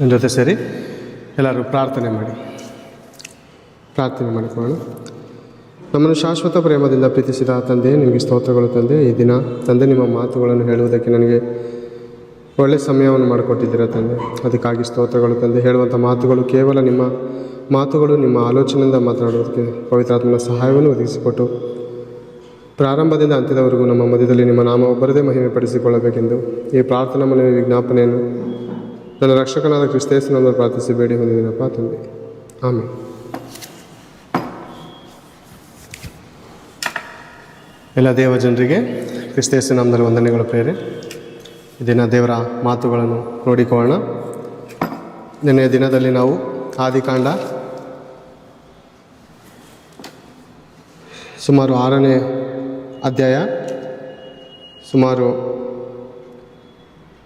ನನ್ನ ಜೊತೆ ಸೇರಿ ಎಲ್ಲರೂ ಪ್ರಾರ್ಥನೆ ಮಾಡಿ. ಪ್ರಾರ್ಥನೆ ಮಾಡಿಕೊಳ್ಳೋಣ. ನಮ್ಮನ್ನು ಶಾಶ್ವತ ಪ್ರೇಮದಿಂದ ಪ್ರೀತಿಸಿದ ತಂದೆ, ನಿಮಗೆ ಸ್ತೋತ್ರಗಳು ತಂದೆ. ಈ ದಿನ ತಂದೆ ನಿಮ್ಮ ಮಾತುಗಳನ್ನು ಹೇಳುವುದಕ್ಕೆ ನನಗೆ ಒಳ್ಳೆಯ ಸಮಯವನ್ನು ಮಾಡಿಕೊಟ್ಟಿದ್ದೀರ ತಂದೆ? ಅದಕ್ಕಾಗಿ ಸ್ತೋತ್ರಗಳು ತಂದೆ. ಹೇಳುವಂಥ ಮಾತುಗಳು ಕೇವಲ ನಿಮ್ಮ ಮಾತುಗಳು, ನಿಮ್ಮ ಆಲೋಚನೆಯಿಂದ ಮಾತನಾಡುವುದಕ್ಕೆ ಪವಿತ್ರಾತ್ಮನ ಸಹಾಯವನ್ನು ಒದಗಿಸಿಕೊಟ್ಟು ಪ್ರಾರಂಭದಿಂದ ಅಂತ್ಯದವರೆಗೂ ನಮ್ಮ ಮಧ್ಯದಲ್ಲಿ ನಿಮ್ಮ ನಾಮ ಒಬ್ಬರದೇ ಮಹಿಮೆ ಪಡಿಸಿಕೊಳ್ಳಬೇಕೆಂದು ಈ ಪ್ರಾರ್ಥನಾ ಮನವಿ ವಿಜ್ಞಾಪನೆಯನ್ನು ನನ್ನ ರಕ್ಷಕನಾದ ಕ್ರಿಸ್ತೇಸನನ್ನು ಪ್ರಾರ್ಥಿಸಿ ಬೇಡಿ ಹೊಂದಿದ್ದೀನಪ್ಪ ತಂದೆ. ಆಮೇಲೆ ಎಲ್ಲ ದೇವ ಜನರಿಗೆ ಕ್ರಿಸ್ತೇಸು ನಾಮದಲ್ಲಿ ವಂದನೆಗಳು ಪ್ರೇರೆ ದಿನ ದೇವರ ಮಾತುಗಳನ್ನು ನೋಡಿಕೊಳ್ಳೋಣ. ನಿನ್ನೆಯ ದಿನದಲ್ಲಿ ನಾವು ಆದಿಕಾಂಡ ಸುಮಾರು ಆರನೇ ಅಧ್ಯಾಯ, ಸುಮಾರು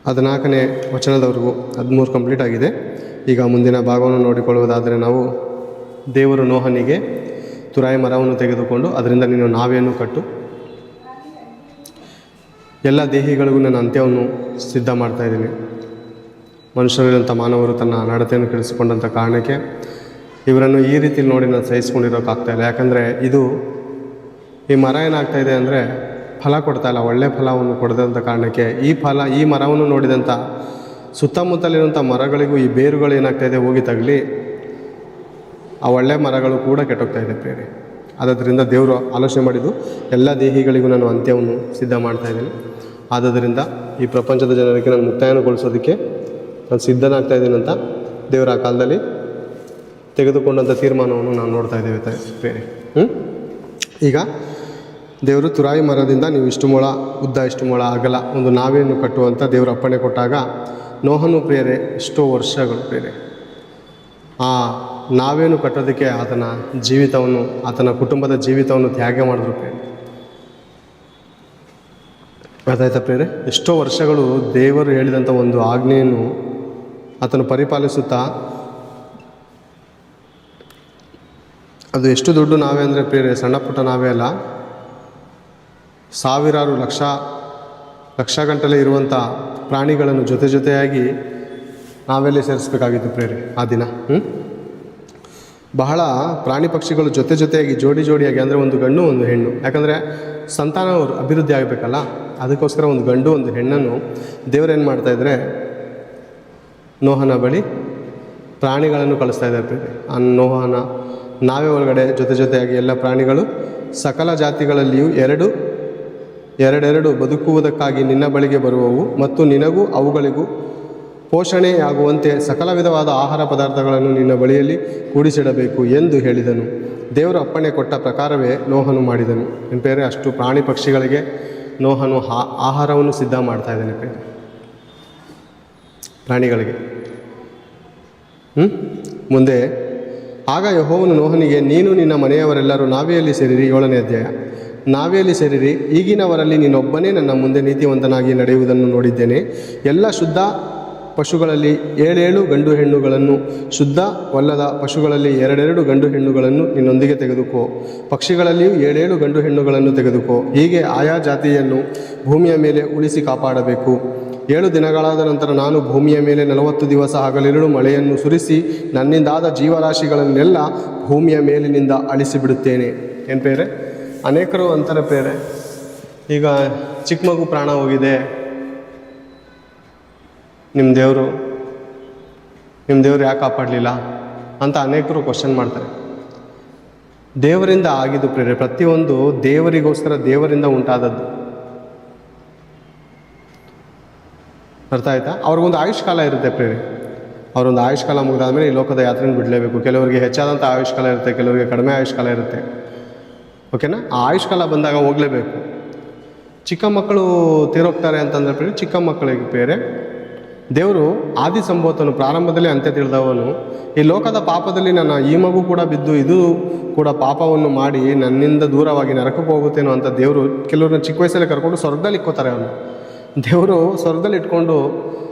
ಹದಿನಾಲ್ಕನೇ ವಚನದವರೆಗೂ ಹದಿಮೂರು ಕಂಪ್ಲೀಟ್ ಆಗಿದೆ. ಈಗ ಮುಂದಿನ ಭಾಗವನ್ನು ನೋಡಿಕೊಳ್ಳುವುದಾದರೆ ನಾವು ದೇವರು ನೋಹನಿಗೆ ತುರಾಯಿ ಮರವನ್ನು ತೆಗೆದುಕೊಂಡು ಅದರಿಂದ ನೀನು ನಾವೆಯನ್ನು ಕಟ್ಟು. ಎಲ್ಲ ದೇಹಿಗಳಿಗೂ ನನ್ನ ಅಂತ್ಯವನ್ನು ಸಿದ್ಧ ಮಾಡ್ತಾ ಇದ್ದೀನಿ. ಮನುಷ್ಯರಿಲ್ಲಂಥ ಮಾನವರು ತನ್ನ ನಡತೆಯನ್ನು ಕೆಡಿಸಿಕೊಂಡಂಥ ಕಾರಣಕ್ಕೆ ಇವರನ್ನು ಈ ರೀತಿಯಲ್ಲಿ ನೋಡಿ ನಾನು ಸಹಿಸ್ಕೊಂಡಿರೋಕ್ಕಾಗ್ತಾ ಇಲ್ಲ. ಯಾಕಂದರೆ ಇದು ಈ ಮರ ಏನಾಗ್ತಾಯಿದೆ ಅಂದರೆ ಫಲ ಕೊಡ್ತಾ ಇಲ್ಲ, ಒಳ್ಳೆ ಫಲವನ್ನು ಕೊಡದಂಥ ಕಾರಣಕ್ಕೆ ಈ ಫಲ, ಈ ಮರವನ್ನು ನೋಡಿದಂಥ ಸುತ್ತಮುತ್ತಲಿರುವಂಥ ಮರಗಳಿಗೂ ಈ ಬೇರುಗಳು ಏನಾಗ್ತಾ ಇದೆ ಹೋಗಿ ತಗಲಿ, ಆ ಒಳ್ಳೆ ಮರಗಳು ಕೂಡ ಕೆಟ್ಟೋಗ್ತಾ ಇದೆ ಬೇರೆ ಆದ್ದರಿಂದ ದೇವರು ಆಲೋಚನೆ ಮಾಡಿದ್ದು, ಎಲ್ಲ ದೇಹಿಗಳಿಗೂ ನಾನು ಅಂತ್ಯವನ್ನು ಸಿದ್ಧ ಮಾಡ್ತಾ ಇದ್ದೀನಿ. ಆದ್ದರಿಂದ ಈ ಪ್ರಪಂಚದ ಜನರಿಗೆ ನಾನು ಮುಕ್ತಾಯನಗೊಳಿಸೋದಕ್ಕೆ ನಾನು ಸಿದ್ಧನಾಗ್ತಾ ಇದ್ದೀನಿ ಅಂತ ದೇವರ ಆ ಕಾಲದಲ್ಲಿ ತೆಗೆದುಕೊಂಡಂಥ ತೀರ್ಮಾನವನ್ನು ನಾನು ನೋಡ್ತಾ ಇದ್ದೇವೆ ಬೇರೆ ಈಗ ದೇವರು ತುರಾಯಿ ಮರದಿಂದ ನೀವು ಇಷ್ಟು ಮೊಳ, ಉದ್ದ ಇಷ್ಟು ಮೊಳ ಆಗಲ್ಲ. ಒಂದು ನಾವೆಯನ್ನು ಕಟ್ಟುವಂಥ ದೇವರು ಅಪ್ಪಣೆ ಕೊಟ್ಟಾಗ ನೋಹನು ಪ್ರಿಯರೇ, ಎಷ್ಟೋ ವರ್ಷಗಳು ಪ್ರಿಯರೇ. ಆ ನಾವೇನು ಕಟ್ಟೋದಕ್ಕೆ ಆತನ ಜೀವಿತವನ್ನು, ಆತನ ಕುಟುಂಬದ ಜೀವಿತವನ್ನು ತ್ಯಾಗ ಮಾಡಿದ್ರು ಪ್ರೇರೆ ಅದಾಯ್ತಾ ಪ್ರೇರೆ ಎಷ್ಟೋ ವರ್ಷಗಳು ದೇವರು ಹೇಳಿದಂಥ ಒಂದು ಆಜ್ಞೆಯನ್ನು ಆತನು ಪರಿಪಾಲಿಸುತ್ತಾ, ಅದು ಎಷ್ಟು ದೊಡ್ಡ ನಾವೇ ಅಂದರೆ ಪ್ರೇರೆ ಸಣ್ಣ ಪುಟ್ಟ ನಾವೇ ಅಲ್ಲ. ಸಾವಿರಾರು ಲಕ್ಷ ಲಕ್ಷ ಗಂಟಲೆ ಇರುವಂಥ ಪ್ರಾಣಿಗಳನ್ನು ಜೊತೆ ಜೊತೆಯಾಗಿ ನಾವೆಲ್ಲೇ ಸೇರಿಸ್ಬೇಕಾಗಿತ್ತು ಪ್ರೇರಿ, ಆ ದಿನ? ಬಹಳ ಪ್ರಾಣಿ ಪಕ್ಷಿಗಳು ಜೊತೆ ಜೊತೆಯಾಗಿ ಜೋಡಿ ಜೋಡಿಯಾಗಿ ಅಂದರೆ ಒಂದು ಗಂಡು, ಒಂದು ಹೆಣ್ಣು. ಯಾಕಂದರೆ ಸಂತಾನ ಅವರು ಅಭಿವೃದ್ಧಿ ಆಗಬೇಕಲ್ಲ, ಅದಕ್ಕೋಸ್ಕರ ಒಂದು ಗಂಡು, ಒಂದು ಹೆಣ್ಣನ್ನು ದೇವರೇನು ಮಾಡ್ತಾಯಿದ್ರೆ ನೋಹನ ಬಳಿ ಪ್ರಾಣಿಗಳನ್ನು ಕಳಿಸ್ತಾ ಇದ್ದಾರೆ ಪ್ರೇರೆ. ಆ ನೋಹನ ನಾವೇ ಒಳಗಡೆ ಜೊತೆ ಜೊತೆಯಾಗಿ ಎಲ್ಲ ಪ್ರಾಣಿಗಳು ಸಕಲ ಜಾತಿಗಳಲ್ಲಿಯೂ ಎರಡು ಎರಡೆರಡು ಬದುಕುವುದಕ್ಕಾಗಿ ನಿನ್ನ ಬಳಿಗೆ ಬರುವವು ಮತ್ತು ನಿನಗೂ ಅವುಗಳಿಗೂ ಪೋಷಣೆಯಾಗುವಂತೆ ಸಕಲ ವಿಧವಾದ ಆಹಾರ ಪದಾರ್ಥಗಳನ್ನು ನಿನ್ನ ಬಳಿಯಲ್ಲಿ ಕೂಡಿಸಿಡಬೇಕು ಎಂದು ಹೇಳಿದನು. ದೇವರು ಅಪ್ಪಣೆ ಕೊಟ್ಟ ಪ್ರಕಾರವೇ ನೋಹನು ಮಾಡಿದನು. ಎಂಪೇರೆ ಅಷ್ಟು ಪ್ರಾಣಿ ಪಕ್ಷಿಗಳಿಗೆ ನೋಹನು ಆಹಾರವನ್ನು ಸಿದ್ಧ ಮಾಡ್ತಾ ಇದ್ದಾನೆ ಪೇ ಪ್ರಾಣಿಗಳಿಗೆ? ಮುಂದೆ, ಆಗ ಯಹೋವನು ನೋಹನಿಗೆ, ನೀನು ನಿನ್ನ ಮನೆಯವರೆಲ್ಲರೂ ನಾವೆಯಲ್ಲಿ ಸೇರಿರಿ ಏಳನೇ ಅಧ್ಯಾಯ. ನಾವೆಯಲ್ಲಿ ಸೇರಿರಿ, ಈಗಿನವರಲ್ಲಿ ನೀನೊಬ್ಬನೇ ನನ್ನ ಮುಂದೆ ನೀತಿವಂತನಾಗಿ ನಡೆಯುವುದನ್ನು ನೋಡಿದ್ದೇನೆ. ಎಲ್ಲ ಶುದ್ಧ ಪಶುಗಳಲ್ಲಿ ಏಳೇಳು ಗಂಡು ಹೆಣ್ಣುಗಳನ್ನು ಶುದ್ಧವಲ್ಲದ ಪಶುಗಳಲ್ಲಿ ಎರಡೆರಡು ಗಂಡು ಹೆಣ್ಣುಗಳನ್ನು ನಿನ್ನೊಂದಿಗೆ ತೆಗೆದುಕೋ. ಪಕ್ಷಿಗಳಲ್ಲಿಯೂ ಏಳೇಳು ಗಂಡು ಹೆಣ್ಣುಗಳನ್ನು ತೆಗೆದುಕೋ. ಹೀಗೆ ಆಯಾ ಜಾತಿಯನ್ನು ಭೂಮಿಯ ಮೇಲೆ ಉಳಿಸಿ ಕಾಪಾಡಬೇಕು. ಏಳು ದಿನಗಳಾದ ನಂತರ ನಾನು ಭೂಮಿಯ ಮೇಲೆ ನಲವತ್ತು ದಿವಸ ಹಗಲಿರುಳು ಮಳೆಯನ್ನು ಸುರಿಸಿ ನನ್ನಿಂದಾದ ಜೀವರಾಶಿಗಳನ್ನೆಲ್ಲ ಭೂಮಿಯ ಮೇಲಿನಿಂದ ಅಳಿಸಿಬಿಡುತ್ತೇನೆ. ಏನು ಪೇರೆ? ಅನೇಕರು ಅಂತಾರೆ ಬೇರೆ ಈಗ ಚಿಕ್ಕ ಮಗು ಪ್ರಾಣ ಹೋಗಿದೆ. ನಿಮ್ಮ ದೇವರು ನಿಮ್ಮ ದೇವರು ಯಾಕೆ ಕಾಪಾಡಲಿಲ್ಲ ಅಂತ ಅನೇಕರು ಕ್ವಶನ್ ಮಾಡ್ತಾರೆ. ದೇವರಿಂದ ಆಗಿದ್ದು ಪ್ರೇರೆ, ಪ್ರತಿಯೊಂದು ದೇವರಿಗೋಸ್ಕರ ದೇವರಿಂದ ಉಂಟಾದದ್ದು. ಅರ್ಥ ಆಯ್ತಾ? ಅವ್ರಿಗೊಂದು ಆಯುಷ್ಕಾಲ ಇರುತ್ತೆ ಪ್ರೇರೆ. ಅವರೊಂದು ಆಯುಷ್ಕಾಲ ಮುಗಿದಾದ್ಮೇಲೆ ಈ ಲೋಕದ ಯಾತ್ರೆನ ಬಿಡಲೇಬೇಕು. ಕೆಲವರಿಗೆ ಹೆಚ್ಚಾದಂಥ ಆಯುಷ್ಕಾಲ ಇರುತ್ತೆ, ಕೆಲವರಿಗೆ ಕಡಿಮೆ ಆಯುಷ್ಕಾಲ ಇರುತ್ತೆ. ಓಕೆನಾ? ಆ ಆಯುಷ್ಕಾಲ ಬಂದಾಗ ಹೋಗಲೇಬೇಕು. ಚಿಕ್ಕ ಮಕ್ಕಳು ತೀರೋಗ್ತಾರೆ ಅಂತಂದ್ರೆ ಚಿಕ್ಕ ಮಕ್ಕಳಿಗೆ ಬೇರೆ ದೇವರು ಆದಿ ಸಂಭವತನು ಪ್ರಾರಂಭದಲ್ಲಿ ಅಂತ್ಯ ತಿಳಿದವನು. ಈ ಲೋಕದ ಪಾಪದಲ್ಲಿ ನನ್ನ ಈ ಮಗು ಕೂಡ ಬಿದ್ದು, ಇದು ಕೂಡ ಪಾಪವನ್ನು ಮಾಡಿ ನನ್ನಿಂದ ದೂರವಾಗಿ ನರಕಕ್ಕೆ ಹೋಗುತ್ತೇನೋ ಅಂತ ದೇವರು ಕೆಲವ್ರನ್ನ ಚಿಕ್ಕ ವಯಸ್ಸಲ್ಲಿ ಕರ್ಕೊಂಡು ಸ್ವರ್ಗದಲ್ಲಿ ಇಕ್ಕೋತಾರೆ ಅವನು ದೇವರು ಸ್ವರ್ಗದಲ್ಲಿ ಇಟ್ಕೊಂಡು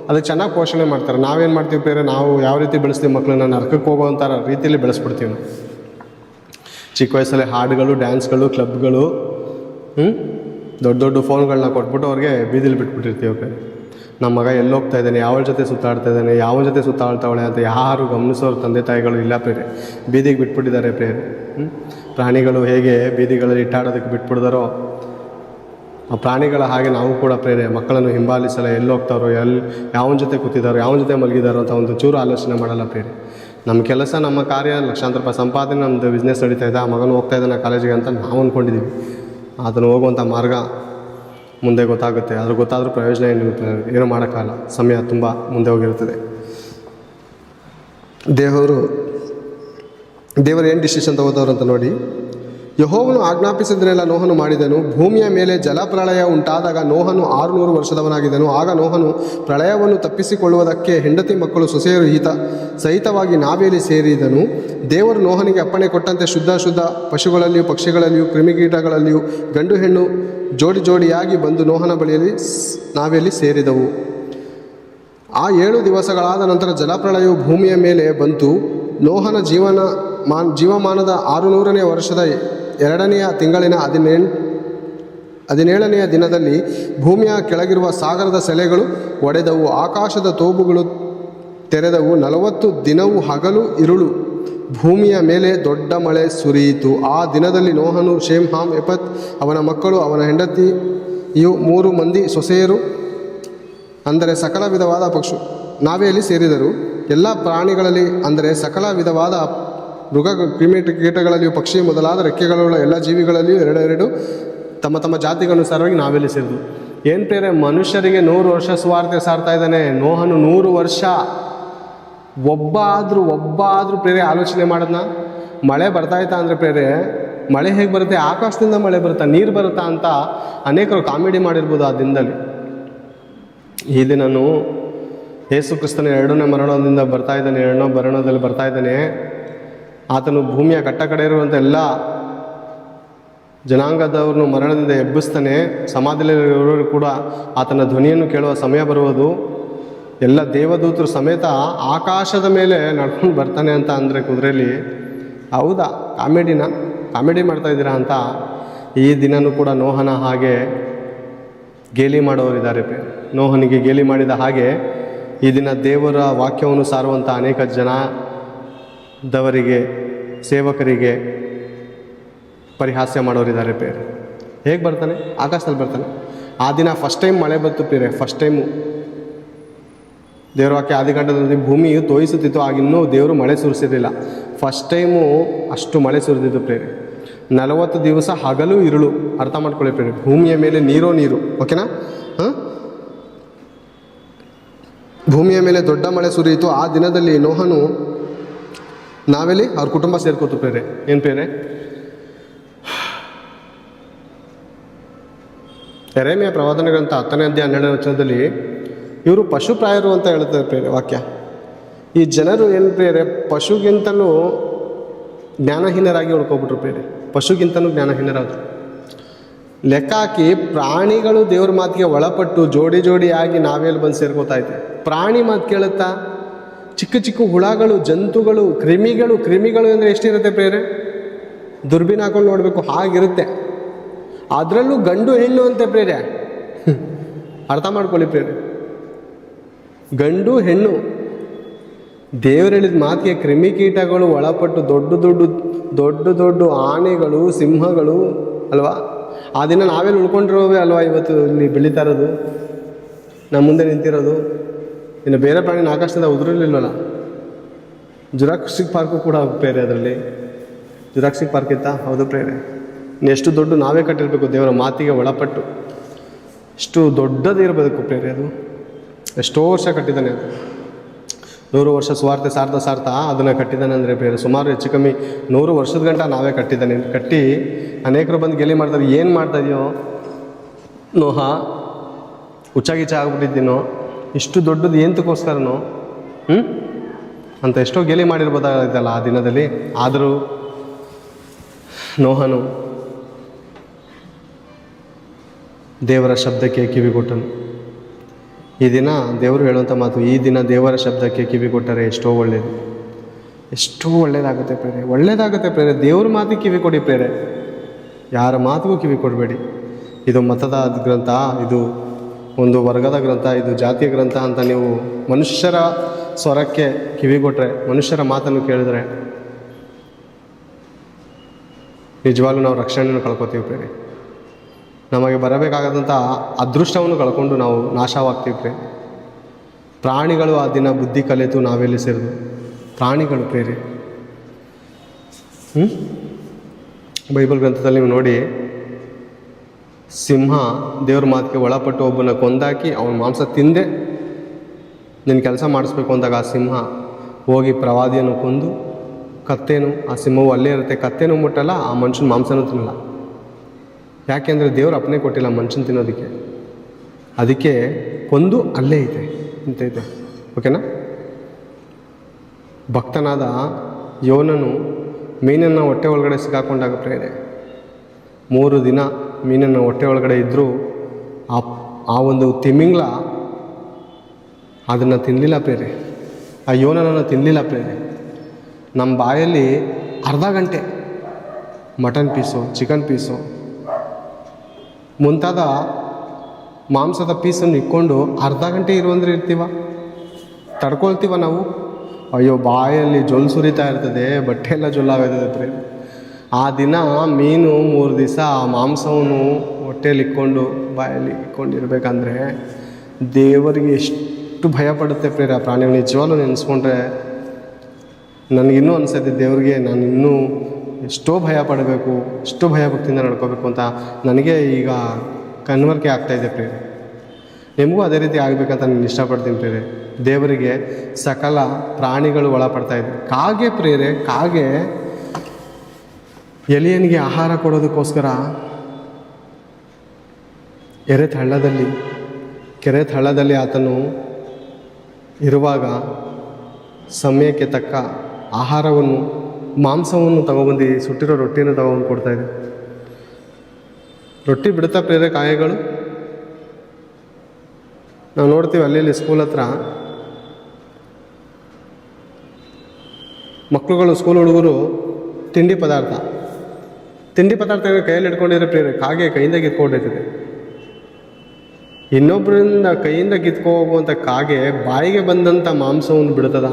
ಅದಕ್ಕೆ ಚೆನ್ನಾಗಿ ಪೋಷಣೆ ಮಾಡ್ತಾರೆ. ನಾವೇನು ಮಾಡ್ತೀವಿ ಬೇರೆ ನಾವು ಯಾವ ರೀತಿ ಬೆಳೆಸ್ತೀವಿ ಮಕ್ಕಳನ್ನ ನರಕಕ್ಕೆ ಹೋಗೋವಂಥ ರೀತಿಯಲ್ಲಿ ಬೆಳೆಸ್ಬಿಡ್ತೀವಿ ಚಿಕ್ಕ ವಯಸ್ಸಲ್ಲಿ ಹಾಡುಗಳು ಡ್ಯಾನ್ಸ್ಗಳು ಕ್ಲಬ್ಗಳು ಹ್ಞೂ ದೊಡ್ಡ ದೊಡ್ಡ ಫೋನ್ಗಳನ್ನ ಕೊಟ್ಬಿಟ್ಟು ಅವ್ರಿಗೆ ಬೀದಿಲಿ ಬಿಟ್ಬಿಟ್ಟಿರ್ತೀವಿ ಓಕೆ ನಮ್ಮ ಮಗ ಎಲ್ಲೋಗ್ತಾ ಇದ್ದಾನೆ ಯಾವಳ ಜೊತೆ ಸುತ್ತಾಡ್ತಾ ಇದ್ದಾನೆ ಯಾವ ಜೊತೆ ಸುತ್ತಾಡ್ತಾವಳೆ ಅಂತ ಯಾರು ಗಮನಿಸೋರು ತಂದೆ ತಾಯಿಗಳು ಇಲ್ಲ ಪ್ರೇರೆ ಬೀದಿಗೆ ಬಿಟ್ಬಿಟ್ಟಿದ್ದಾರೆ ಪ್ರೇರೆ? ಪ್ರಾಣಿಗಳು ಹೇಗೆ ಬೀದಿಗಳಲ್ಲಿ ಇಟ್ಟಾಡೋದಕ್ಕೆ ಬಿಟ್ಬಿಡ್ದಾರೋ, ಆ ಪ್ರಾಣಿಗಳ ಹಾಗೆ ನಾವು ಕೂಡ ಪ್ರೇರೆ ಮಕ್ಕಳನ್ನು ಹಿಂಬಾಲಿಸಲ್ಲ ಎಲ್ಲಿ ಹೋಗ್ತಾರೋ ಎಲ್ಲಿ ಯಾವನ ಜೊತೆ ಕೂತಿದ್ದಾರೋ ಯಾವನ ಜೊತೆ ಮಲಗಿದಾರೋ ಅಂತ ಒಂದು ಚೂರು ಆಲೋಚನೆ ಮಾಡಲ್ಲ ಪ್ರೇರೆ ನಮ್ಮ ಕೆಲಸ, ನಮ್ಮ ಕಾರ್ಯ, ಲಕ್ಷಾಂತರ ರೂಪಾಯಿ ಸಂಪಾದನೆ ನಮ್ಮದು ಬಿಸ್ನೆಸ್ ನಡೀತಾ ಇದೆ, ಆ ಮಗನು ಹೋಗ್ತಾ ಇದ್ದಾನೆ ಕಾಲೇಜಿಗೆ ಅಂತ ನಾವು ಅಂದ್ಕೊಂಡಿದ್ದೀವಿ ಅದನ್ನು ಹೋಗುವಂಥ ಮಾರ್ಗ ಮುಂದೆ ಗೊತ್ತಾಗುತ್ತೆ. ಅದ್ರ ಗೊತ್ತಾದರೂ ಪ್ರಯೋಜನ ಏನು ಏನು ಮಾಡೋಕ್ಕಾಗಲ್ಲ. ಸಮಯ ತುಂಬ ಮುಂದೆ ಹೋಗಿರುತ್ತದೆ. ದೇವರು ದೇವರು ಏನು ಡಿಸಿಷನ್ ತಗೋತವ್ರು ಅಂತ ನೋಡಿ ಯಹೋವನು ಆಜ್ಞಾಪಿಸಿದ್ರೆಲ್ಲ ನೋಹನು ಮಾಡಿದನು. ಭೂಮಿಯ ಮೇಲೆ ಜಲಪ್ರಳಯ ಉಂಟಾದಾಗ ನೋಹನು ಆರುನೂರು ವರ್ಷದವನಾಗಿದ್ದನು. ಆಗ ನೋಹನು ಪ್ರಳಯವನ್ನು ತಪ್ಪಿಸಿಕೊಳ್ಳುವುದಕ್ಕೆ ಹೆಂಡತಿ ಮಕ್ಕಳು ಸೊಸೆಯರು ಈತ ಸಹಿತವಾಗಿ ನಾವೇಲಿ ಸೇರಿದನು. ದೇವರು ನೋಹನಿಗೆ ಅಪ್ಪಣೆ ಕೊಟ್ಟಂತೆ ಶುದ್ಧ ಶುದ್ಧ ಪಶುಗಳಲ್ಲಿಯೂ ಪಕ್ಷಿಗಳಲ್ಲಿಯೂ ಕ್ರಿಮಿಕೀಟಗಳಲ್ಲಿಯೂ ಗಂಡು ಹೆಣ್ಣು ಜೋಡಿ ಜೋಡಿಯಾಗಿ ಬಂದು ನೋಹನ ಬಳಿಯಲ್ಲಿ ನಾವೆಯಲ್ಲಿ ಸೇರಿದವು. ಆ ಏಳು ದಿವಸಗಳಾದ ನಂತರ ಜಲಪ್ರಳಯವು ಭೂಮಿಯ ಮೇಲೆ ಬಂತು. ನೋಹನ ಜೀವನ ಮಾನ್ ಜೀವಮಾನದ ಆರುನೂರನೇ ವರ್ಷದ ಎರಡನೆಯ ತಿಂಗಳಿನ ಹದಿನೆಂಟು ಹದಿನೇಳನೆಯ ದಿನದಲ್ಲಿ ಭೂಮಿಯ ಕೆಳಗಿರುವ ಸಾಗರದ ಸೆಲೆಗಳು ಒಡೆದವು. ಆಕಾಶದ ತೋಬುಗಳು ತೆರೆದವು. ನಲವತ್ತು ದಿನವೂ ಹಗಲು ಇರುಳು. ಭೂಮಿಯ ಮೇಲೆ ದೊಡ್ಡ ಮಳೆ ಸುರಿಯಿತು. ಆ ದಿನದಲ್ಲಿ ನೋಹನು ಶೇಮ್ ಹಾಮ್ ಎಪತ್ ಅವನ ಮಕ್ಕಳು, ಅವನ ಹೆಂಡತಿಯು ಮೂರು ಮಂದಿ ಸೊಸೆಯರು, ಅಂದರೆ ಸಕಲ ವಿಧವಾದ ಪಕ್ಷು, ನಾವೆಯಲ್ಲಿ ಸೇರಿದರು. ಎಲ್ಲ ಪ್ರಾಣಿಗಳಲ್ಲಿ, ಅಂದರೆ ಸಕಲ ವಿಧವಾದ ಮೃಗ ಕ್ರಿಮಿ ಕೀಟಗಳಲ್ಲಿಯೂ ಪಕ್ಷಿ ಮೊದಲಾದ ರೆಕ್ಕೆಗಳುಳ್ಳ ಎಲ್ಲ ಜೀವಿಗಳಲ್ಲಿಯೂ ಎರಡೆರಡು ತಮ್ಮ ತಮ್ಮ ಜಾತಿಗನುಸಾರವಾಗಿ ನಾವೆಲ್ಲಿ ಸೇರಿದ್ವು. ಏನು ಪ್ರೇರೆ ಮನುಷ್ಯರಿಗೆ ನೂರು ವರ್ಷ ಸುವಾರ್ತೆ ಸಾರ್ತಾ ಇದ್ದಾನೆ. ನೋಹನು ನೂರು ವರ್ಷ ಒಬ್ಬ ಆದರೂ ಒಬ್ಬ ಆದರೂ ಪ್ರೇರೆ ಆಲೋಚನೆ ಮಾಡೋದನ್ನ ಮಳೆ ಬರ್ತಾಯ್ತಾ ಅಂದರೆ ಪ್ರೇರೆ ಮಳೆ ಹೇಗೆ ಬರುತ್ತೆ? ಆಕಾಶದಿಂದ ಮಳೆ ಬರುತ್ತಾ? ನೀರು ಬರುತ್ತಾ ಅಂತ ಅನೇಕರು ಕಾಮಿಡಿ ಮಾಡಿರ್ಬೋದು ಆ ದಿನದಲ್ಲಿ. ಈ ದಿನನು ಯೇಸು ಕ್ರಿಸ್ತನ ಎರಡನೇ ಮರಣದಿಂದ ಬರ್ತಾ ಇದ್ದಾನೆ, ಎರಡನೇ ಮರಣದಲ್ಲಿ ಬರ್ತಾ ಇದ್ದಾನೆ. ಆತನು ಭೂಮಿಯ ಕಟ್ಟ ಕಡೆ ಇರುವಂಥ ಎಲ್ಲ ಜನಾಂಗದವ್ರನ್ನು ಮರಣದಿಂದ ಎಬ್ಬಿಸ್ತಾನೆ ಸಮಾಧಿಯಲ್ಲಿರೋರು ಕೂಡ ಆತನ ಧ್ವನಿಯನ್ನು ಕೇಳುವ ಸಮಯ ಬರುವುದು. ಎಲ್ಲ ದೇವದೂತರು ಸಮೇತ ಆಕಾಶದ ಮೇಲೆ ನಡ್ಕೊಂಡು ಬರ್ತಾನೆ ಅಂತ ಅಂದರೆ ಕುದುರೆಯಲ್ಲಿ ಹೌದಾ? ಕಾಮಿಡಿನ? ಕಾಮಿಡಿ ಮಾಡ್ತಾ ಇದ್ದೀರಾ ಅಂತ ಈ ದಿನನೂ ಕೂಡ ನೋಹನ ಹಾಗೆ ಗೇಲಿ ಮಾಡೋರಿದ್ದಾರೆ. ನೋಹನಿಗೆ ಗೇಲಿ ಮಾಡಿದ ಹಾಗೆ ಈ ದಿನ ದೇವರ ವಾಕ್ಯವನ್ನು ಸಾರುವಂಥ ಅನೇಕ ಜನದವರಿಗೆ ಸೇವಕರಿಗೆ ಪರಿಹಾಸ್ಯ ಮಾಡೋರಿದ್ದಾರೆ ಪೇರೆ. ಹೇಗೆ ಬರ್ತಾನೆ? ಆಕಾಶದಲ್ಲಿ ಬರ್ತಾನೆ. ಆ ದಿನ ಫಸ್ಟ್ ಟೈಮ್ ಮಳೆ ಬಂತು ಪೇರೆ ಫಸ್ಟ್ ಟೈಮು ದೇವರ ವಾಕ್ಯ ಆದಿಕಾಂಡದಲ್ಲಿ ಭೂಮಿಯು ತೋಯಿಸುತ್ತಿತ್ತು ಆಗಿನ್ನೂ ದೇವರು ಮಳೆ ಸುರಿಸಿರಲಿಲ್ಲ. ಫಸ್ಟ್ ಟೈಮು ಅಷ್ಟು ಮಳೆ ಸುರಿದಿದ್ದು ಪ್ರೇರೆ ನಲವತ್ತು ದಿವಸ ಹಗಲು ಇರುಳು ಅರ್ಥ ಮಾಡ್ಕೊಳ್ಳಿ ಪ್ರೇರೆ ಭೂಮಿಯ ಮೇಲೆ ನೀರೋ ನೀರು, ಓಕೆನಾ? ಹಾಂ? ಭೂಮಿಯ ಮೇಲೆ ದೊಡ್ಡ ಮಳೆ ಸುರಿಯಿತು. ಆ ದಿನದಲ್ಲಿ ನೋಹನು ನಾವೆಲ್ಲಿ? ಅವ್ರ ಕುಟುಂಬ ಸೇರ್ಕೋತು ಪ್ರೇರೆ ಏನು ಪ್ರೇರೆ ಎರೆಮೆಯ ಪ್ರವಾದನೆಗಳಂತ ಹತ್ತನೇ ಅಧ್ಯಾಯ ಹನ್ನೆರಡನೇ ವಚನದಲ್ಲಿ ಇವರು ಪಶುಪ್ರಾಯರು ಅಂತ ಹೇಳ್ತಾರೆ ಪ್ರೇರೆ ವಾಕ್ಯ. ಈ ಜನರು ಏನು ಪ್ರೇರೆ ಪಶುಗಿಂತಲೂ ಜ್ಞಾನಹೀನರಾಗಿ ಉಳ್ಕೊಬಿಟ್ರು ಪ್ರೇರೆ ಪಶುಗಿಂತಲೂ ಜ್ಞಾನಹೀನರಾದರು. ಲೆಕ್ಕ ಹಾಕಿ ಪ್ರಾಣಿಗಳು ದೇವ್ರ ಮಾತಿಗೆ ಒಳಪಟ್ಟು ಜೋಡಿ ಜೋಡಿಯಾಗಿ ನಾವೆಲ್ಲಿ ಬಂದು ಸೇರ್ಕೋತಾ ಇದ್ದೆ ಪ್ರಾಣಿ ಮಾತು ಕೇಳುತ್ತಾ? ಚಿಕ್ಕ ಚಿಕ್ಕ ಹುಳಗಳು, ಜಂತುಗಳು, ಕ್ರಿಮಿಗಳು ಕ್ರಿಮಿಗಳು ಅಂದರೆ ಎಷ್ಟಿರುತ್ತೆ ಪ್ರೇರೆ ದುರ್ಬೀನ್ ಹಾಕೊಂಡು ನೋಡಬೇಕು, ಹಾಗಿರುತ್ತೆ. ಅದರಲ್ಲೂ ಗಂಡು ಹೆಣ್ಣು ಅಂತೆ ಪ್ರೇರೆ ಅರ್ಥ ಮಾಡ್ಕೊಳ್ಳಿ ಪ್ರೇರೆ ಗಂಡು, ಹೆಣ್ಣು. ದೇವರು ಹೇಳಿದ ಮಾತಿಗೆ ಕ್ರಿಮಿಕೀಟಗಳು ಒಳಪಟ್ಟು ದೊಡ್ಡ ದೊಡ್ಡ ದೊಡ್ಡ ದೊಡ್ಡ ಆನೆಗಳು, ಸಿಂಹಗಳು, ಅಲ್ವಾ? ಆ ದಿನ ನಾವೆಲ್ಲ ಉಳ್ಕೊಂಡಿರೋವೆ ಅಲ್ವಾ ಇವತ್ತು ಇಲ್ಲಿ ಬೆಳೀತಾ ಇರೋದು? ನಮ್ಮ ಮುಂದೆ ನಿಂತಿರೋದು? ಇನ್ನು ಬೇರೆ ಪ್ರಾಣಿನ ಆಕಾಶದಿಂದ ಉದುರಲಿಲ್ವಲ್ಲ ಜುರಾಕ್ಸಿಕ್ ಪಾರ್ಕು ಕೂಡ ಬೇರೆ ಅದರಲ್ಲಿ. ಜುರಾಕ್ಸಿಕ್ ಪಾರ್ಕ್ ಇತ್ತಾ ಹೌದು ಪ್ರೇರೆ. ಇನ್ನು ಎಷ್ಟು ದೊಡ್ಡ ನಾವೇ ಕಟ್ಟಿರಬೇಕು ದೇವರ ಮಾತಿಗೆ ಒಳಪಟ್ಟು. ಎಷ್ಟು ದೊಡ್ಡದಿರಬೇಕು ಪ್ರೇರೆ ಅದು. ಎಷ್ಟೋ ವರ್ಷ ಕಟ್ಟಿದ್ದಾನೆ ಅದು. ನೂರು ವರ್ಷ ಸ್ವಾರ್ಥ ಸಾರ್ಥ ಸಾರ್ಥ ಅದನ್ನು ಕಟ್ಟಿದ್ದಾನೆ ಅಂದರೆ ಬೇರೆ ಸುಮಾರು ಹೆಚ್ಚು ಕಮ್ಮಿ ನೂರು ವರ್ಷದ ಗಂಟ ನಾವೇ ಕಟ್ಟಿದ್ದಾನೆ. ಕಟ್ಟಿ ಅನೇಕರು ಬಂದು ಗೆಲಿ ಮಾಡ್ತಾರೆ ಏನು ಮಾಡ್ತಾ ಇದೆಯೋ? ನೋಹ. ಹುಚ್ಚಾಗಿಚ್ಚ ಆಗ್ಬಿಟ್ಟಿದ್ದೀನೋ ಇಷ್ಟು ದೊಡ್ಡದು ಏಂತಕ್ಕೋಸ್ಕರನೋ ಹ್ಞೂ ಅಂತ ಎಷ್ಟೋ ಗೆಲಿ ಮಾಡಿರ್ಬೋದಾಗಿದ್ದಲ್ಲ ಆ ದಿನದಲ್ಲಿ. ಆದರೂ ನೋಹನು ದೇವರ ಶಬ್ದಕ್ಕೆ ಕಿವಿಗೊಟ್ಟನು. ಈ ದಿನ ದೇವರು ಹೇಳುವಂಥ ಮಾತು, ಈ ದಿನ ದೇವರ ಶಬ್ದಕ್ಕೆ ಕಿವಿ ಕೊಟ್ಟರೆ ಎಷ್ಟೋ ಒಳ್ಳೆಯದು ಎಷ್ಟೋ ಒಳ್ಳೆಯದಾಗುತ್ತೆ ಪ್ರೇರೆ ಒಳ್ಳೆಯದಾಗುತ್ತೆ ಪ್ರೇರೆ. ದೇವ್ರ ಮಾತಿಗೆ ಕಿವಿ ಕೊಡಿ ಪ್ರೇರೆ. ಯಾರ ಮಾತಿಗೂ ಕಿವಿ ಕೊಡಬೇಡಿ. ಇದು ಮತದ ಗ್ರಂಥ, ಇದು ಒಂದು ವರ್ಗದ ಗ್ರಂಥ, ಇದು ಜಾತಿಯ ಗ್ರಂಥ ಅಂತ ನೀವು ಮನುಷ್ಯರ ಸ್ವರಕ್ಕೆ ಕಿವಿಗೊಟ್ರೆ, ಮನುಷ್ಯರ ಮಾತನ್ನು ಕೇಳಿದ್ರೆ ನಿಜವಾಗ್ಲೂ ನಾವು ರಕ್ಷಣೆಯನ್ನು ಕಳ್ಕೊತೀವಿ ಪ್ರೇರಿ ನಮಗೆ ಬರಬೇಕಾದಂಥ ಅದೃಷ್ಟವನ್ನು ಕಳ್ಕೊಂಡು ನಾವು ನಾಶವಾಗ್ತೀವಿ ಪ್ರೇರಿ ಪ್ರಾಣಿಗಳು ಆ ದಿನ ಬುದ್ಧಿ ಕಲಿತು ನಾವೆಲ್ಲಿ ಸೇರಿದು ಪ್ರಾಣಿಗಳು ಪ್ರೇರಿ ಬೈಬಲ್ ಗ್ರಂಥದಲ್ಲಿ ನೀವು ನೋಡಿ ಸಿಂಹ ದೇವ್ರ ಮಾತಿಗೆ ಒಳಪಟ್ಟು ಒಬ್ಬನ ಕೊಂದಾಕಿ ಅವನ ಮಾಂಸ ತಿಂದೆ. ನಿನ್ನ ಕೆಲಸ ಮಾಡಿಸ್ಬೇಕು ಅಂದಾಗ ಆ ಸಿಂಹ ಹೋಗಿ ಪ್ರವಾದಿಯನ್ನು ಕೊಂದು ಕತ್ತೇನು, ಆ ಸಿಂಹವು ಅಲ್ಲೇ ಇರುತ್ತೆ, ಕತ್ತೇನು ಮುಟ್ಟಲ್ಲ, ಆ ಮನುಷ್ಯನ ಮಾಂಸನೂ ತಿನ್ನಲ್ಲ. ಯಾಕೆಂದರೆ ದೇವ್ರು ಅಪ್ಪನೇ ಕೊಟ್ಟಿಲ್ಲ ಮನುಷ್ಯನ ತಿನ್ನೋದಕ್ಕೆ. ಅದಕ್ಕೆ ಕೊಂದು ಅಲ್ಲೇ ಇದೆ ಅಂತ ಇದೆ ಓಕೆನಾ ಭಕ್ತನಾದ ಯೋನನು ಮೀನನ್ನು ಹೊಟ್ಟೆ ಒಳಗಡೆ ಸಿಕ್ಕಾಕೊಂಡಾಗ ಪ್ರೇರೆ ಮೂರು ದಿನ ಮೀನನ್ನು ಹೊಟ್ಟೆ ಒಳಗಡೆ ಇದ್ದರೂ ಆ ಆ ಒಂದು ತಿಮಿಂಗ್ಲ ಅದನ್ನು ತಿನ್ನಲಿಲ್ಲ ಪ್ರೇರೆ ಆ ಯೋನನನ್ನು ತಿನ್ನಲಿಲ್ಲ ಪ್ರೇರೆ ನಮ್ಮ ಬಾಯಲ್ಲಿ ಅರ್ಧ ಗಂಟೆ ಮಟನ್ ಪೀಸು, ಚಿಕನ್ ಪೀಸು, ಮುಂತಾದ ಮಾಂಸದ ಪೀಸನ್ನು ಇಕ್ಕೊಂಡು ಅರ್ಧ ಗಂಟೆ ಇರುವಂದ್ರೆ ಇರ್ತೀವ? ತಡ್ಕೊಳ್ತೀವ ನಾವು? ಅಯ್ಯೋ, ಬಾಯಲ್ಲಿ ಜೊಲ್ ಸುರಿತಾ ಇರ್ತದೆ, ಬಟ್ಟೆ ಎಲ್ಲ ಜೊಲ್ಲಾಗೋಯ್ತದೆ ಪ್ರೇಮ ಆ ದಿನ ಮೀನು ಮೂರು ದಿವಸ ಆ ಮಾಂಸವನ್ನು ಹೊಟ್ಟೆಯಲ್ಲಿ ಇಕ್ಕೊಂಡು ಬಾಯಲ್ಲಿ ಇಕ್ಕೊಂಡಿರ್ಬೇಕಂದ್ರೆ ದೇವರಿಗೆ ಎಷ್ಟು ಭಯ ಪಡುತ್ತೆ ಪ್ರೇರ ಪ್ರಾಣಿಗಳು. ನಿಜವಾಗ್ಲೂ ನೆನೆಸ್ಕೊಂಡ್ರೆ ನನಗಿನ್ನೂ ಅನಿಸುತ್ತೆ, ದೇವರಿಗೆ ನಾನು ಇನ್ನೂ ಎಷ್ಟೋ ಭಯ ಪಡಬೇಕು, ಎಷ್ಟೋ ಭಯ ಭಕ್ತಿಯಿಂದ ನಡ್ಕೋಬೇಕು ಅಂತ ನನಗೆ ಈಗ ಕನ್ವರ್ಕೆ ಆಗ್ತಾಯಿದೆ ಪ್ರೇರ ನಿಮಗೂ ಅದೇ ರೀತಿ ಆಗಬೇಕಂತ ನಾನು ಇಷ್ಟಪಡ್ತೀನಿ ಪ್ರೇರೆ ದೇವರಿಗೆ ಸಕಲ ಪ್ರಾಣಿಗಳು ಒಳಪಡ್ತಾ ಇದೆ. ಕಾಗೆ ಪ್ರೇರೆ ಕಾಗೆ ಎಲಿಯನಿಗೆ ಆಹಾರ ಕೊಡೋದಕ್ಕೋಸ್ಕರ ಎರೆ ತಳ್ಳದಲ್ಲಿ ಕೆರೆ ತಳ್ಳದಲ್ಲಿ ಆತನು ಇರುವಾಗ ಸಮಯಕ್ಕೆ ತಕ್ಕ ಆಹಾರವನ್ನು, ಮಾಂಸವನ್ನು ತಗೊಬಂದು ಸುಟ್ಟಿರೋ ರೊಟ್ಟಿಯನ್ನು ತಗೊಬಂದು ಕೊಡ್ತಾ ಇದೆ. ರೊಟ್ಟಿ ಬಿಡ್ತಾ ಪ್ರೇರೆ ಕಾಯಗಳು ನಾವು ನೋಡ್ತೀವಿ ಅಲ್ಲಿ ಸ್ಕೂಲ್ ಹತ್ರ ಮಕ್ಕಳುಗಳು ಸ್ಕೂಲ್ ಹುಡುಗರು ತಿಂಡಿ ಪದಾರ್ಥ. ತಿಂಡಿ ಪದಾರ್ಥ ಕೈಯಲ್ಲಿ ಇಟ್ಕೊಂಡಿದ್ರೆ ಪ್ರೇರೆ ಕಾಗೆ ಕೈಯಿಂದ ಕಿತ್ಕೊಂಡಿರ್ತದೆ. ಇನ್ನೊಬ್ಬರಿಂದ ಕೈಯಿಂದ ಕಿತ್ಕೊ ಹೋಗುವಂಥ ಕಾಗೆ ಬಾಯಿಗೆ ಬಂದಂಥ ಮಾಂಸವನ್ನು ಬಿಡ್ತದ